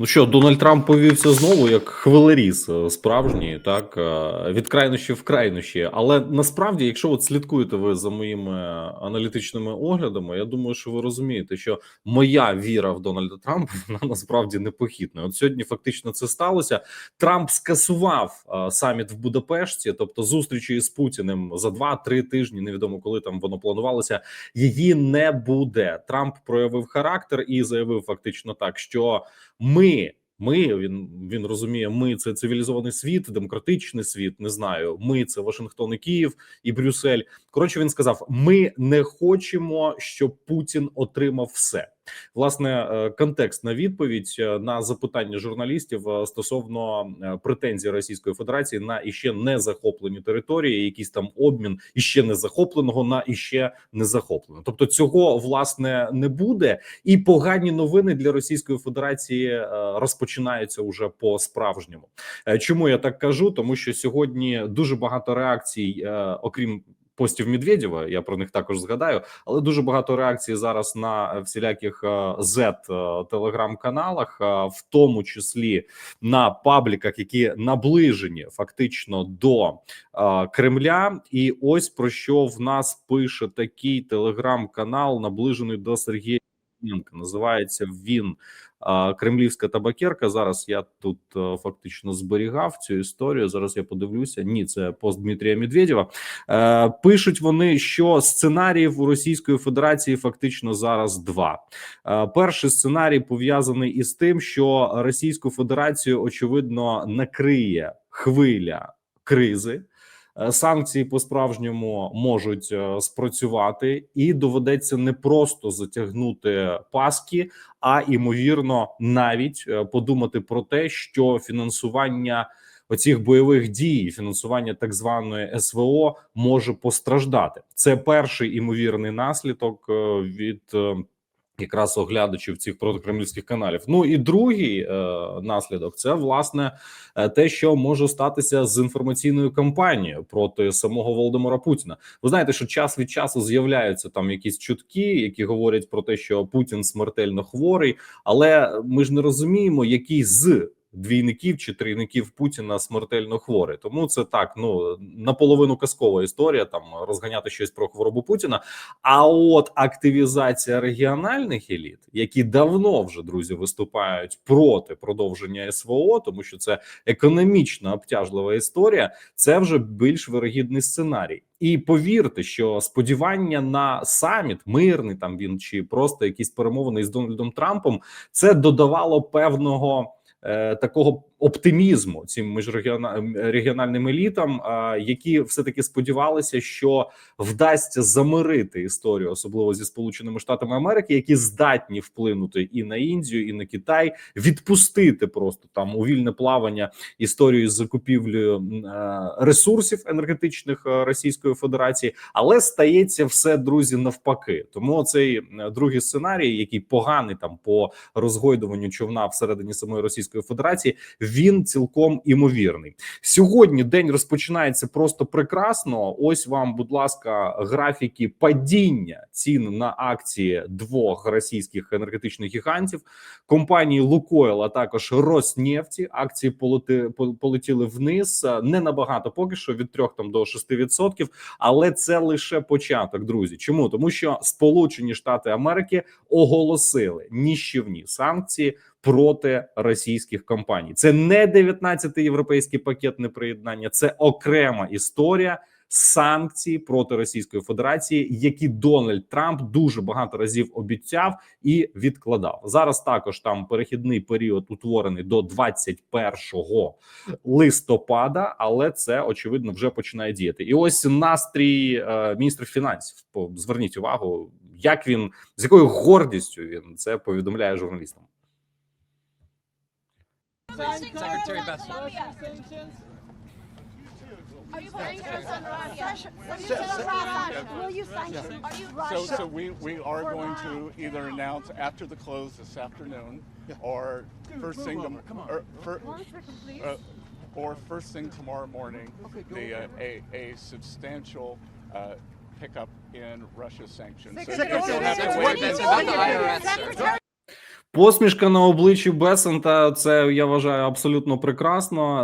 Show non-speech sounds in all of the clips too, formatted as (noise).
Ну що, Дональд Трамп повівся знову як хвилеріс е, справжній, так е, від крайнощі в крайнощі. Але насправді, якщо от слідкуєте ви за моїми аналітичними оглядами, я думаю, що ви розумієте, що моя віра в Дональда Трампа (laughs) вона насправді непохитна. От сьогодні фактично це сталося. Трамп скасував е, саміт в Будапешті, тобто зустрічі з Путіним за 2-3 тижні. Невідомо коли там воно планувалося. Її не буде. Трамп проявив характер і заявив фактично так, що ми. Ми він він розуміє, ми це цивілізований світ, демократичний світ. Не знаю. Ми це Вашингтон і Київ і Брюссель. Коротше, він сказав: ми не хочемо, щоб Путін отримав все. Власне, е, контекст на відповідь е, на запитання журналістів е, стосовно претензій Російської Федерації на іще не захоплені території, якийсь там обмін іще не захопленого на іще не захопленого. Тобто цього власне не буде, і погані новини для Російської Федерації розпочинаються уже по справжньому. Чому я так кажу? Тому що сьогодні дуже багато реакцій, окрім. Постів Медведєва, я про них також згадаю, але дуже багато реакцій зараз на всіляких z телеграм-каналах, е, в тому числі на пабліках, які наближені фактично до е, Кремля. І ось про що в нас пише такий телеграм-канал, наближений до Сергія. Називається він Кремлівська табакерка. Зараз я тут фактично зберігав цю історію. Зараз я подивлюся. Ні, це пост Дмитрія Медведєва. Е, пишуть вони, що сценаріїв у Російської Федерації фактично зараз два. Е, перший сценарій пов'язаний із тим, що Російську Федерацію очевидно накриє хвиля кризи. Е, Санкції по справжньому можуть е, спрацювати, і доведеться не просто затягнути паски, а ймовірно навіть е, подумати про те, що фінансування оцих бойових дій, фінансування так званої СВО може постраждати. Це перший імовірний наслідок від. Якраз оглядачів цих прокремлівських каналів. Ну і другий е, наслідок це власне е, те, що може статися з інформаційною кампанією проти самого Володимира Путіна. Ви знаєте, що час від часу з'являються там якісь чутки, які говорять про те, що Путін смертельно хворий, але ми ж не розуміємо, який з двійників чи трійників Путіна смертельно хворий. Тому це так ну наполовину казкова історія там розганяти щось про хворобу Путіна. А от активізація регіональних еліт, які давно вже друзі виступають проти продовження СВО, тому що це економічно обтяжлива історія. Це вже більш вирогідний сценарій. І повірте, що сподівання на саміт, мирний там він чи просто якісь перемовини із Дональдом Трампом, це додавало певного такого оптимізму цим міжрегіональним елітам, які все таки сподівалися, що вдасться замирити історію, особливо зі сполученими штатами Америки, які здатні вплинути і на Індію, і на Китай, відпустити просто там у вільне плавання історію з закупівлею е, ресурсів енергетичних е, Російської Федерації, але стається все друзі навпаки. Тому цей другий сценарій, який поганий там по розгойдуванню човна всередині самої Російської Федерації, він цілком імовірний. Сьогодні день розпочинається просто прекрасно. Ось вам, будь ласка, графіки падіння цін на акції двох російських енергетичних гігантів компанії Лукойл, а також Роснефті. Акції полети, полетіли вниз не набагато поки що від 3 там до 6%, але це лише початок. Друзі, чому тому, що Сполучені Штати Америки оголосили ніщівні санкції проти російських компаній. Це не 19-й європейський пакет неприєднання, це окрема історія. Санкції проти Російської Федерації, які Дональд Трамп дуже багато разів обіцяв і відкладав. Зараз також там перехідний період утворений до 21 листопада, але це очевидно вже починає діяти. І ось настрій е, міністра фінансів. Зверніть увагу, як він з якою гордістю він це повідомляє журналістам. Secretary Bessel. Are you putting us under pressure? Will you tell us Will you sanction? Are you So, Russia? so we, we are going to either announce after the close this afternoon, or first thing, tom- or, fir- uh, or first thing tomorrow morning, the, uh, a, a substantial, uh, pickup in Russia's sanctions. So you'll have to Bessel, wait what Посмішка на обличчі Бесента, це я вважаю абсолютно прекрасно.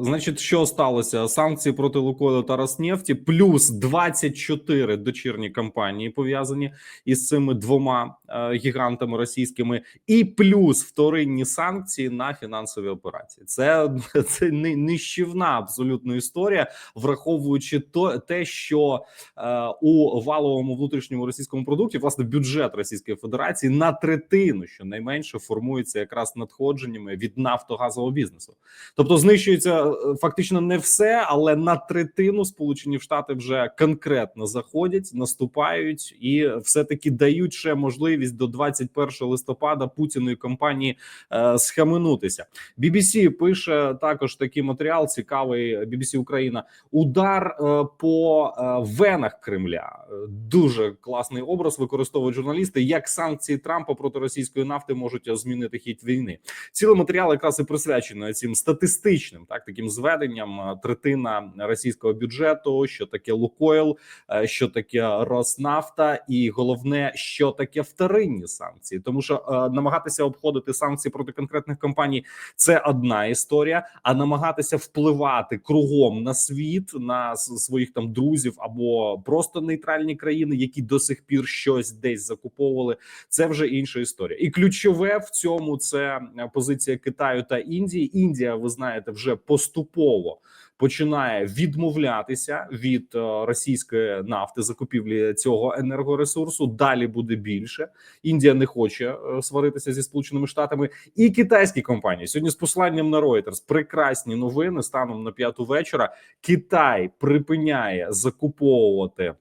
Е, значить, що сталося? Санкції проти Лукойлу та Роснефті, плюс 24 дочірні компанії пов'язані із цими двома е, гігантами російськими, і плюс вторинні санкції на фінансові операції. Це, (laughs) це нищівна абсолютно історія, враховуючи то те, що е, у валовому внутрішньому російському продукті власне бюджет Російської Федерації на третину, що найменше формується якраз надходженнями від нафтогазового бізнесу. Тобто знищується е, фактично не все, але на третину Сполучені Штати вже конкретно заходять, наступають і все таки дають ще можливість до 21 листопада Путіну і компанії е, схаменутися. BBC пише також такий матеріал цікавий. BBC Україна удар е, по е, венах Кремля. Е, Дуже класний образ використовують журналісти, як санкції Трампа проти російської нафти можуть е, змінити хід війни. Цілий матеріал якраз і присвячено цим статистичним, так таким зведенням. Е, Третина російського бюджету, що таке Лукойл, е, що таке Роснафта, і головне, що таке вторинні санкції, тому що е, намагатися обходити санкції проти конкретних компаній це одна історія. А намагатися впливати кругом на світ, на своїх там друзів або просто нейтральні країни, які до сих пір щось десь закуповували, це вже інша історія. І ключове в цьому це е, позиція Китаю та Індії. Індія, ви знаєте, вже поступово. Починає відмовлятися від е, російської нафти закупівлі цього енергоресурсу. Далі буде більше. Індія не хоче е, сваритися зі сполученими штатами і китайські компанії сьогодні з посланням на Reuters прекрасні новини станом на п'яту вечора. Китай припиняє закуповувати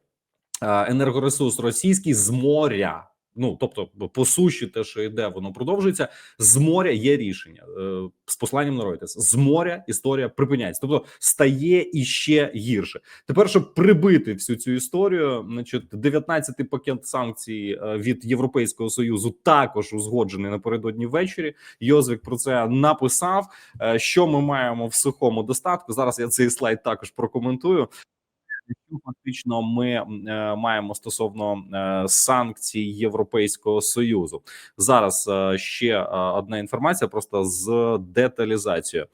енергоресурс російський з моря. Ну тобто, по суші, те, що йде, воно продовжується. З моря є рішення е, з посланням на Reuters. З моря історія припиняється, тобто стає іще гірше. Тепер, щоб прибити всю цю історію, значить, 19-й пакет санкцій е, від Європейського союзу також узгоджений напередодні ввечері. Йозвік про це написав. Е, Що ми маємо в сухому достатку? Зараз я цей слайд також прокоментую. Фактично ми е, маємо стосовно е, санкцій Європейського союзу. Зараз е, ще одна інформація, просто з деталізацією.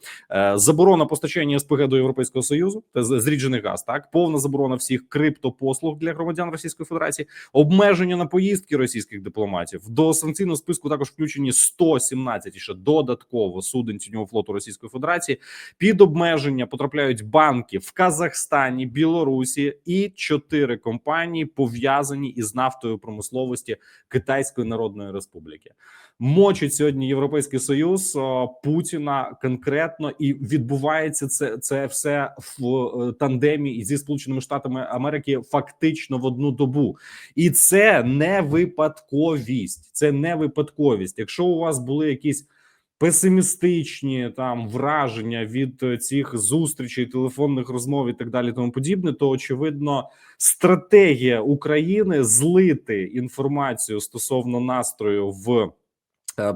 Заборона постачання СПГ до Європейського союзу зріджений газ. Так повна заборона всіх криптопослуг для громадян Російської Федерації, обмеження на поїздки російських дипломатів. До санкційного списку також включені 117 і ще додатково суден тіньового флоту Російської Федерації. Під обмеження потрапляють банки в Казахстані, Білорусі і чотири компанії пов'язані із нафтою промисловості Китайської Народної Республіки. Мочить сьогодні Європейський Союз о, Путіна конкретно, і відбувається це це все в е, тандемі зі Сполученими Штатами Америки фактично в одну добу, і це не випадковість. Це не випадковість. Якщо у вас були якісь песимістичні там враження від е, цих зустрічей, телефонних розмов і так далі, тому подібне, то очевидно, стратегія України злити інформацію стосовно настрою в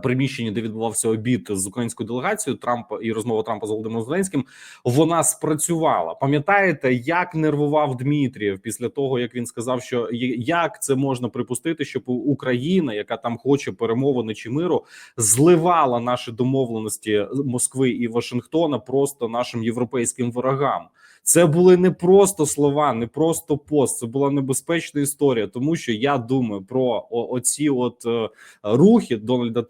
приміщенні, де відбувався обід з українською делегацією Трампа і розмова Трампа з Володимиром Зеленським, вона спрацювала. Пам'ятаєте, як нервував Дмитрієв після того, як він сказав, що як це можна припустити, щоб Україна, яка там хоче перемовини чи миру, зливала наші домовленості Москви і Вашингтона просто нашим європейським ворогам. Це були не просто слова, не просто пост. Це була небезпечна історія, тому що я думаю про оці от е, рухи Дональда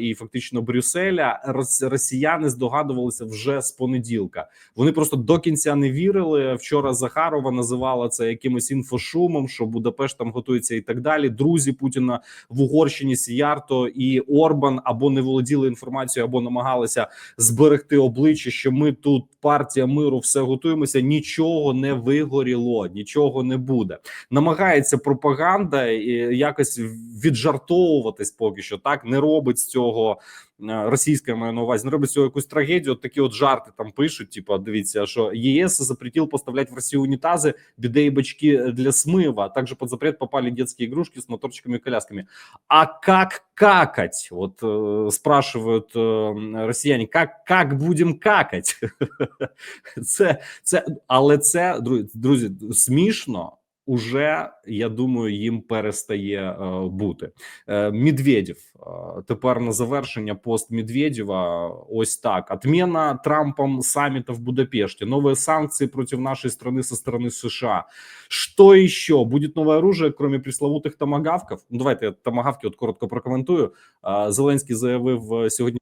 і фактично Брюсселя. Рос- Росіяни здогадувалися вже з понеділка. Вони просто до кінця не вірили. Вчора Захарова називала це якимось інфошумом, що Будапешт там готується і так далі. Друзі Путіна в Угорщині Сіярто і Орбан або не володіли інформацією, або намагалися зберегти обличчя, що ми тут партія миру, все готуємося. Нічого не вигоріло, нічого не буде. Намагається пропаганда і якось віджартовуватись поки що. Так не робить з цього е, російська я маю на увазі, не робить з цього якусь трагедію. От такі от жарти там пишуть. Типа, дивіться, що ЄС запретил поставлять в Россию унитазы, биде и бачки для смыва. а Также под запрет попали детские игрушки с моторчиками и колясками. А как какать? Вот э, спрашивают э, россияне, как, как будем какать? (laughs) Це, це, але це, друзі, друзі, смішно, уже я думаю, їм перестає е, бути. Е, Медведєв е, тепер на завершення пост Медведєва. Ось так: отмена Трампом саммита в Будапеште, новые санкции против нашей страны со стороны США. Что еще? Будет новое оружие, кроме пресловутых томагавков? Ну, давайте я томагавки от коротко прокоментую. Е, Зеленський заявив е, сьогодні.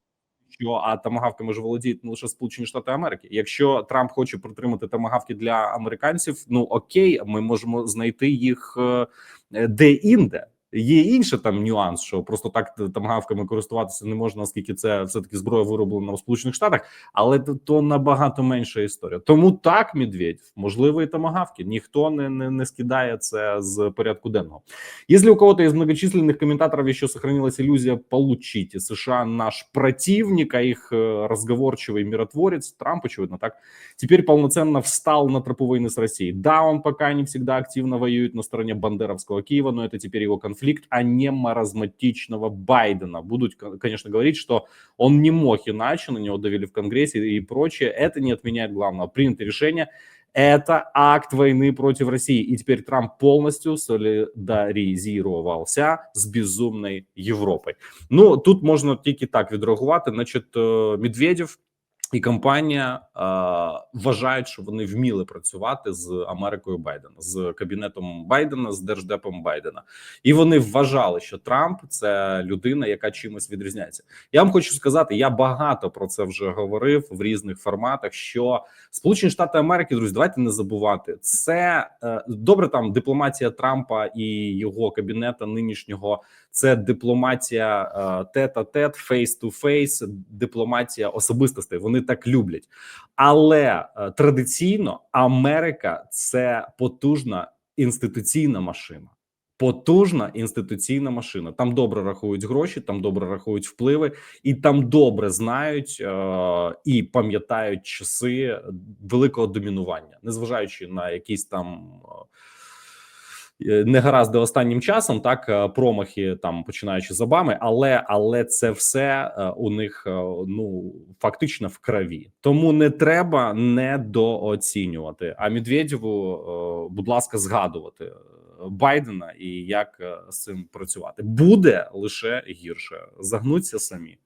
Що а тамагавками ж володіють не лише Сполучені Штати Америки. Якщо Трамп хоче протримати тамагавки для американців, ну окей, ми можемо знайти їх е, де інде. Є інший там нюанс, що просто так тамагавками користуватися не можна, оскільки це все таки зброя вироблена у Сполучених Штатах, але то, то набагато менша історія. Тому так, Медведєв, можливо, і тамагавки. Ніхто не, не, не скидає це з порядку денного. Если у кого-то из многочисленных комментаторов еще сохранилась иллюзия «получите США наш противник», а их э, разговорчивый миротворец, Трамп, очевидно, так, теперь полноценно встал на тропу войны с Россией. Да, он пока не всегда активно воюет на стороне бандеровского Киева, но это теперь его конфликт, а не маразматичного Байдена. Будут, к- конечно, говорить, что он не мог иначе, на него давили в Конгрессе и прочее. Это не отменяет главного. Принято решение это акт войны против России. И теперь Трамп полностью солідаризувався з безумною Європою. Ну тут можна тільки так відреагувати. Значить, е, Медведєв і компанія е, вважають, що вони вміли працювати з Америкою Байдена, з кабінетом Байдена, з держдепом Байдена, і вони вважали, що Трамп це людина, яка чимось відрізняється. Я вам хочу сказати, я багато про це вже говорив в різних форматах. Що Сполучені Штати Америки, друзі, давайте не забувати. Це е, добре. Там дипломатія Трампа і його кабінета нинішнього. Це дипломатія е, тет-а-тет, фейс-ту-фейс, дипломатія особистостей. Вони так люблять. Але е, традиційно Америка це потужна інституційна машина. Потужна інституційна машина. Там добре рахують гроші, там добре рахують впливи, і там добре знають е, і пам'ятають часи великого домінування, незважаючи на якісь там. Е, Негаразди останнім часом, так е, промахи там починаючи з Обами, але але це все е, у них ну фактично в крові. Тому не треба недооцінювати. А Медведєву, будь ласка, згадувати Байдена і як з цим працювати буде лише гірше. Загнуться самі.